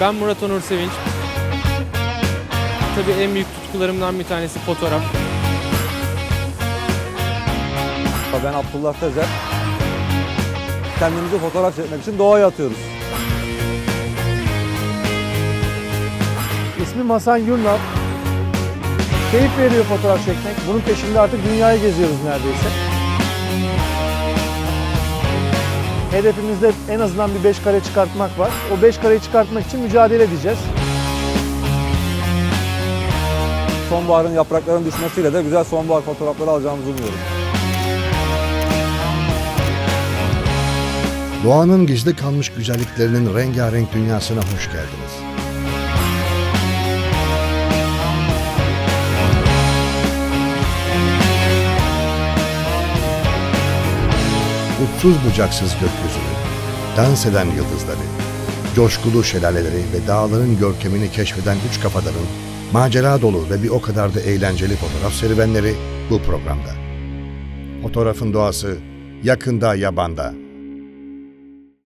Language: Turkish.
Ben Murat Onur Sevinç. Tabii en büyük tutkularımdan bir tanesi fotoğraf. Ben Abdullah Tezer. Kendimizi fotoğraf çekmek için doğaya atıyoruz. İsmim Hasan Gürnav. Keyif veriyor fotoğraf çekmek. Bunun peşinde artık dünyayı geziyoruz neredeyse. Hedefimizde en azından bir 5 kare çıkartmak var. O 5 kareyi çıkartmak için mücadele edeceğiz. Sonbaharın yaprakların düşmesiyle de güzel sonbahar fotoğrafları alacağımızı umuyorum. Doğanın gizli kalmış güzelliklerinin rengarenk dünyasına hoş geldiniz. Uçsuz bucaksız gökyüzünü, dans eden yıldızları, coşkulu şelaleleri ve dağların görkemini keşfeden üç kafadarın macera dolu ve bir o kadar da eğlenceli fotoğraf serüvenleri bu programda. Fotoğrafın doğası yakında yabanda.